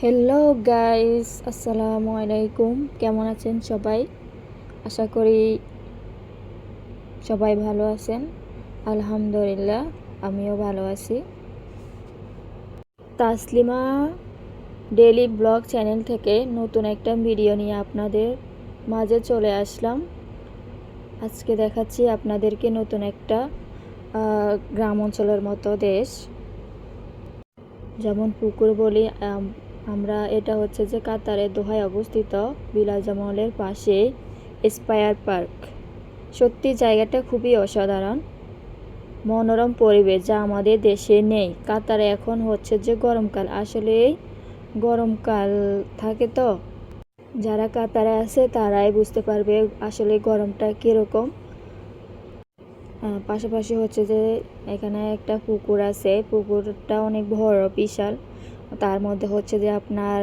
Hello guys আসসালামু আলাইকুম কেমন আছেন সবাই? আশা করি সবাই ভালো আছেন। আলহামদুলিল্লাহ, আমিও ভালো আছি। তাসলিমা ডেলি ব্লগ চ্যানেল থেকে নতুন একটা ভিডিও নিয়ে আপনাদের মাঝে চলে আসলাম। আজকে দেখাচ্ছি আপনাদেরকে নতুন একটা গ্রাম অঞ্চলের মতো দেশ। যেমন পুকুর বলি আমরা এটা হচ্ছে যে কাতারের দোহায় অবস্থিত বিলাজামলের পাশে স্পায়ার পার্ক। সত্যি জায়গাটা খুবই অসাধারণ, মনোরম পরিবেশ যা আমাদের দেশে নেই। কাতারে এখন হচ্ছে যে গরমকাল। আসলে গরমকাল থাকে তো? যারা কাতারে আছে তারাই বুঝতে পারবে আসলে গরমটা কীরকম। পাশাপাশি হচ্ছে যে এখানে একটা পুকুর আছে। পুকুরটা অনেক বড়, বিশাল। তার মধ্যে হচ্ছে যে আপনার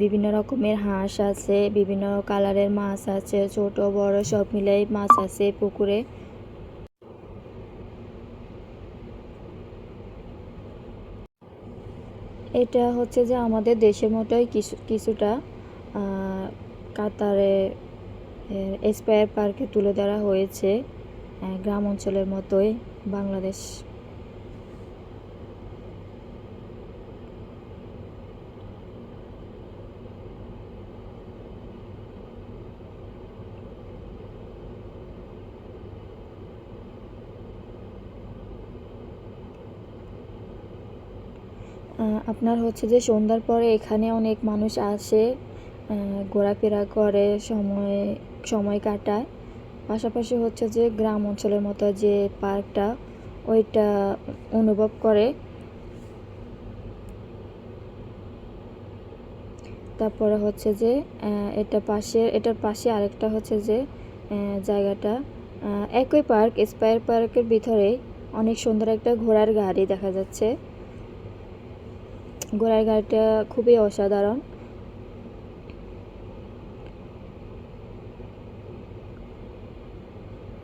বিভিন্ন রকমের হাঁস আছে, বিভিন্ন কালারের মাছ আছে, ছোট, বড় সব মিলাই মাছ আছে পুকুরে। এটা হচ্ছে যে আমাদের দেশের মতোই কিছু, কিছুটা কাতারে এসপায়ার পার্কে তুলে ধরা হয়েছে গ্রাম অঞ্চলের মতোই বাংলাদেশ। আপনার হচ্ছে যে সন্ধ্যার পরে এখানে অনেক মানুষ আসে ঘোরাফেরা করে, সময় সময় কাটায়। পাশাপাশি হচ্ছে যে গ্রাম অঞ্চলের মতো যে পার্কটা, ওইটা অনুভব করে। তারপরে হচ্ছে যে এটা পাশে, এটার পাশে আরেকটা হচ্ছে যে জায়গাটা। একই পার্ক স্পায়ার পার্কের ভিতরে অনেক সুন্দর একটা ঘোড়ার গাড়ি দেখা যাচ্ছে। ঘোড়ার গাড়িটা খুবই অসাধারণ।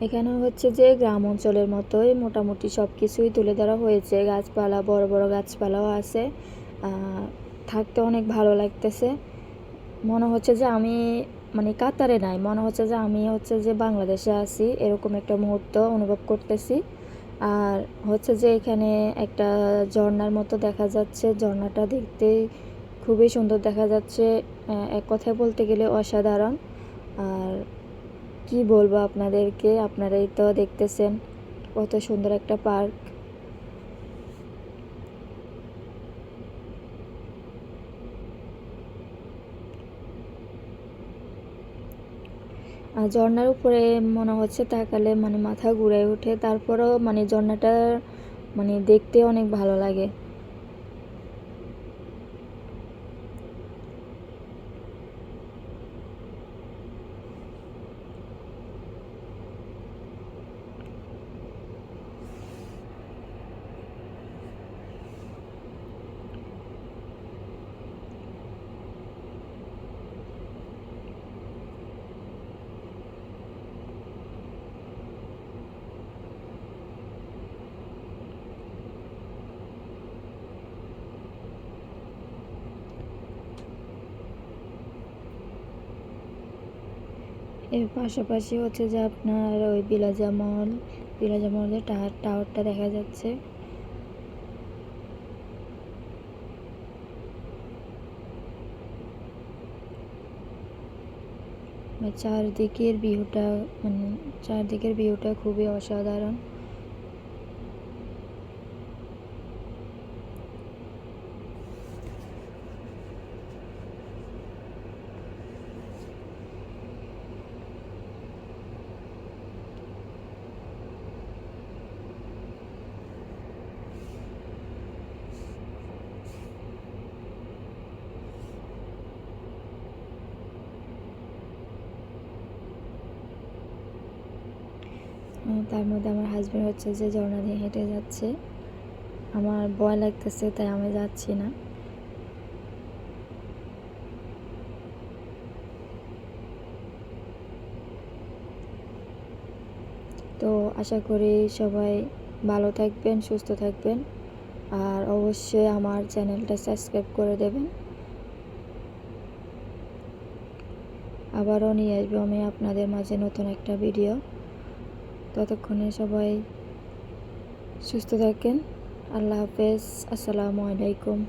এখানে হচ্ছে যে গ্রাম অঞ্চলের মতোই মোটামুটি সব কিছুই তুলে ধরা হয়েছে। গাছপালা, বড় বড় গাছপালাও আছে। থাকতে অনেক ভালো লাগতেছে। মনে হচ্ছে যে আমি মানে কাতারে নাই, মনে হচ্ছে যে আমি হচ্ছে যে বাংলাদেশে আছি, এরকম একটা মুহূর্ত অনুভব করতেছি। আর হচ্ছে যে এখানে একটা ঝর্নার মতো দেখা যাচ্ছে। ঝর্নাটা দেখতে খুবই সুন্দর দেখা যাচ্ছে। এক কথায় বলতে গেলে অসাধারণ। আর কি বলব আপনাদেরকে? আপনারাই তো দেখতেছেন কত সুন্দর একটা পার্ক। আর ঝর্ণার উপরে মনে হচ্ছে তাকালে মানে মাথা ঘুরে ওঠে। তারপরেও মানে ঝর্ণাটা মানে দেখতে অনেক ভালো লাগে। এর পাশাপাশি হচ্ছে যে আপনার ওই বিলাজামল, বিলাজামলের টাওয়ার টাওয়ারটা দেখা যাচ্ছে। আর চারদিকের ভিউটা মানে চারদিকের ভিউটা খুবই অসাধারণ। তার মধ্যে আমার হাজব্যান্ড হচ্ছে যে, ঝর্ণা দিয়ে হেঁটে যাচ্ছে। আমার ভয় লাগতেছে, তাই আমি যাচ্ছি না। তো আশা করি সবাই ভালো থাকবেন, সুস্থ থাকবেন। আর অবশ্যই আমার চ্যানেলটা সাবস্ক্রাইব করে দেবেন। আবারও নিয়ে আসব আমি আপনাদের মাঝে নতুন একটা ভিডিও ততক্ষণে সবাই সুস্থ থাকেন। আল্লাহ হাফেজ। আসসালামু আলাইকুম।